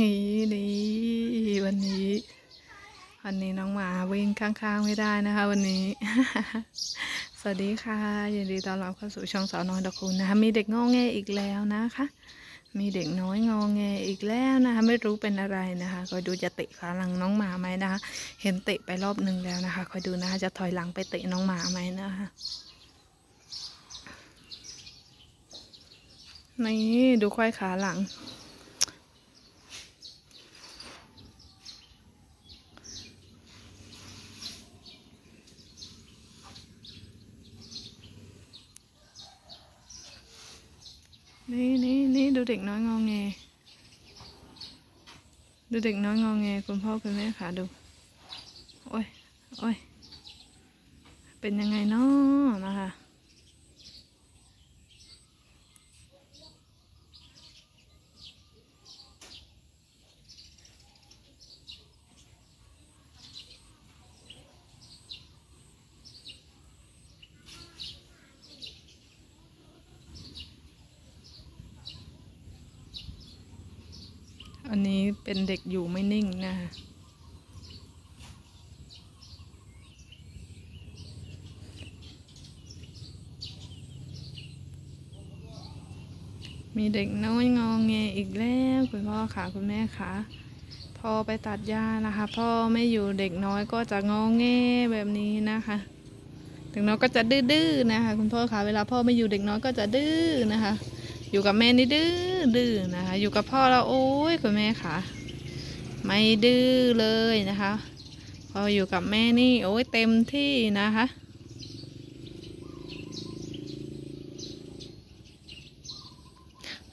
นี่นี่วันนี้ วันนี้น้องหมาวิ่งข้างๆไม่ได้นะคะ วันนี้ สวัสดีค่ะยินดีต้อนรับเข้าสู่ช่องสาวน้อยดอกคุณนะคะมีเด็กงอแงอีกแล้วนะคะ มีเด็กน้อยงอแงอีกแล้วนะคะ ไม่รู้เป็นอะไรนะคะ คอยดูจะเตะขาหลังน้องหมาไหมนะคะ เห็นเตะไปรอบหนึ่งแล้วนะคะ คอยดูนะคะจะถอยหลังไปเตะน้องหมาไหมนะคะนี่ดูควายขาหลัง นี่นี่นี่ดูเด็กน้อยงอแง ดูเด็กน้อยงอแงคุณพ่อคุณแม่ขาดู โอ้ยโอ้ยเป็นยังไงเนาะนะคะ อันนี้ เป็นเด็กอยู่ไม่นิ่งนะคะมีเด็กน้อยงองแงอีกแล้วคุณพ่อค่ะคุณแม่ค่ะพอไปตัดหญ้านะคะ พ่อไม่อยู่เด็กน้อยก็จะงองแงแบบนี้นะคะ เด็กน้อยก็จะดื้อๆนะคะ คุณพ่อค่ะเวลาพ่อไม่อยู่เด็กน้อยก็จะดื้อนะคะ อยู่กับแม่นี่ดื้อดื้อนะคะ อยู่กับพ่อแล้วโอ้ยคุณแม่ค่ะ ไม่ดื้อเลยนะคะ พออยู่กับแม่นี่โอ้ยเต็มที่นะคะ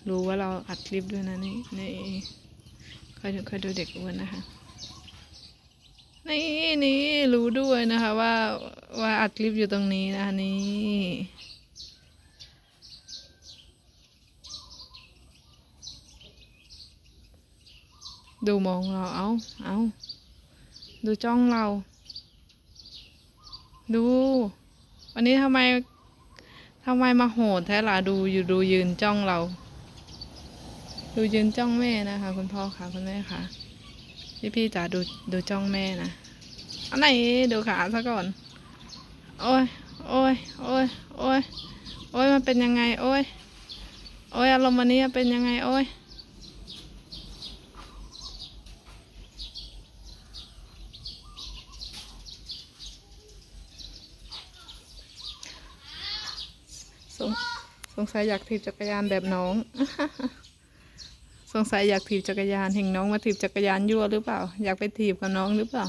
รู้ว่าเราอัดคลิปด้วยนะนี่นี่คอยดูคอยดูเด็กอ้วนนะคะนี่นี่รู้ด้วยนะคะว่าว่าอัดคลิปอยู่ตรงนี้นะคะนี่ ดูมองเราเอาเอาดูจ้องเรา ดู วันนี้ทำไมทำไมมาโหดแท้ล่ะดูอยู่ดูยืนจ้องเรา ดูยืนจ้องแม่นะคะคุณพ่อค่ะคุณแม่ค่ะพี่พี่จ๋าดูดูจ้องแม่นะอันไหนดูขาซะก่อน โอ้ยโอ้ยโอ้ยโอ้ยโอ้ยมันเป็นยังไง โอ้ยโอ้ยอารมณ์วันนี้เป็นยังไง โอ้ย สงสงสัยอยากถีบจักรยานแบบน้อง สงสัยอยากถีบจักรยานเห็นน้องมาถีบจักรยานยั่วหรือเปล่า อยากไปถีบกับน้องหรือเปล่า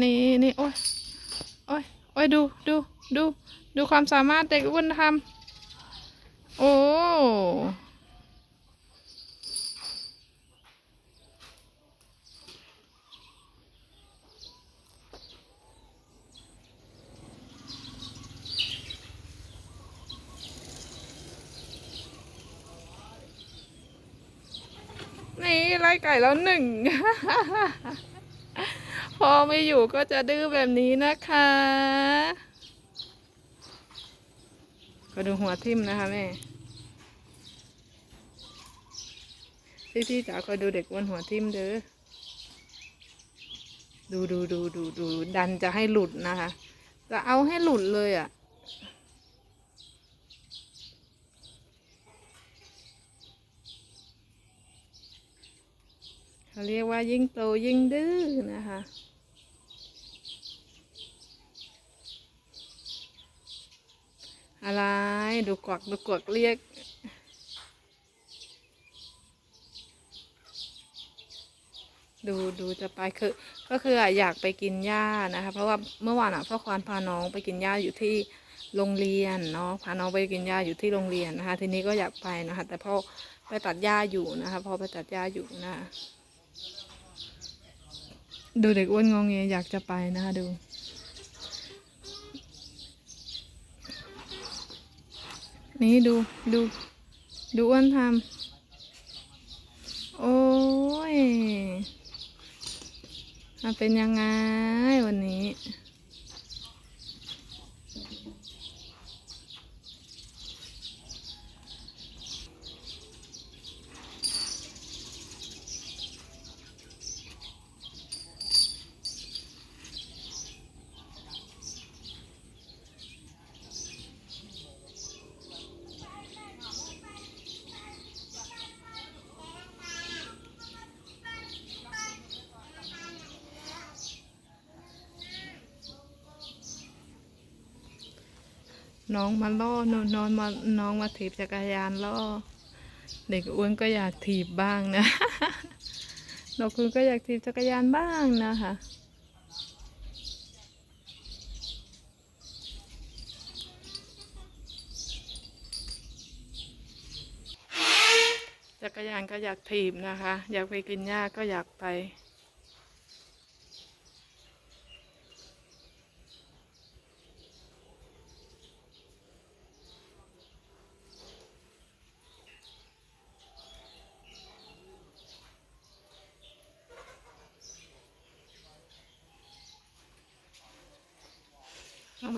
นี่นี่โอ้ยโอ้ยโอ้ยดูดูดูดูความสามารถเด็กอ้วนทำโอ้นี่ไล่ไก่แล้วหนึ่ง พอไม่อยู่ก็จะดื้อแบบนี้นะคะ ก็ดูหัวทิ่มนะคะแม่พี่พี่จ๋าคอยดูเด็กวนหัวทิ่มเด้อดูดูดูดูดูดันจะให้หลุดนะคะ จะเอาให้หลุดเลยอะ่ะ เขาเรียกว่ายิ่งโตยิ่งดื้อนะคะ อะไรดูกวักดูกวักเรียกดูดูจะไปคือก็คืออยากไปกินหญ้านะคะ เพราะว่าเมื่อวานอะพ่อควานพาน้องไปกินหญ้าอยู่ที่โรงเรียนเนาะพาน้องไปกินหญ้าอยู่ที่โรงเรียนนะคะ ทีนี้ก็อยากไปนะคะ แต่พ่อไปตัดหญ้าอยู่นะคะพ่อไปตัดหญ้าอยู่นะะ ดูเด็กอ้วนงองเงยอยากจะไปนะคะดู นี่ดูดูดูอ้วนทำโอ้ยมันเป็นยังไงวันนี้ น้องมาล่อนนนอนมาน้องมาถีบจักรยานล่อ เด็กอ้วนก็อยากถีบบ้างนะดอกคุณก็อยากถีบจักรยานบ้างนะคะจักรยานก็อยากถีบนะคะ อยากไปกินหญ้าก็อยากไป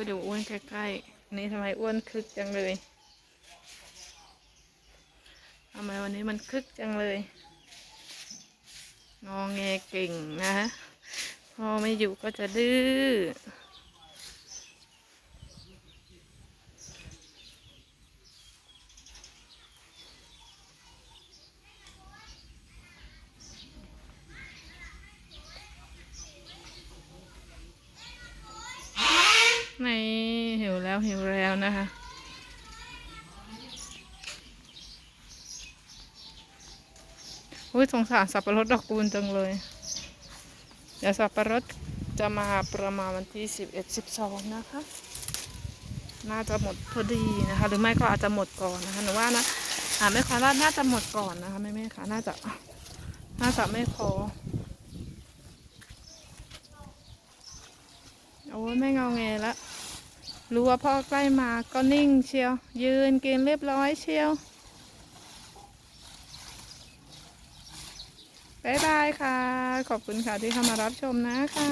ไปดูอ้วนใกล้ๆนี่ทำไมอ้วนคึกจังเลยทำไมวันนี้มันคึกจังเลย งอแงเก่งนะ พอไม่อยู่ก็จะดื้อ ใน หิวแล้วหิวแล้วนะคะ อุ้ยสงสารสับปะรดดอกคูณจังเลย เดี๋ยวสับปะรดจะมาประมาณวันที่สิบเอ็ดสิบสองนะคะ น่าจะหมดพอดีนะคะ หรือไม่ก็อาจจะหมดก่อนนะคะ หนูว่านะอ่าไม่ค่อยว่าน่าจะหมดก่อนนะคะแม่แม่ๆค่ะ น่าจะ น่าจะไม่พอโอ้ยไม่เงาแงแล้ว รู้ว่าพ่อใกล้มาก็นิ่งเชียว ยืนกินเรียบร้อยเชียวบายบายค่ะ ขอบคุณค่ะที่เข้ามารับชมนะคะ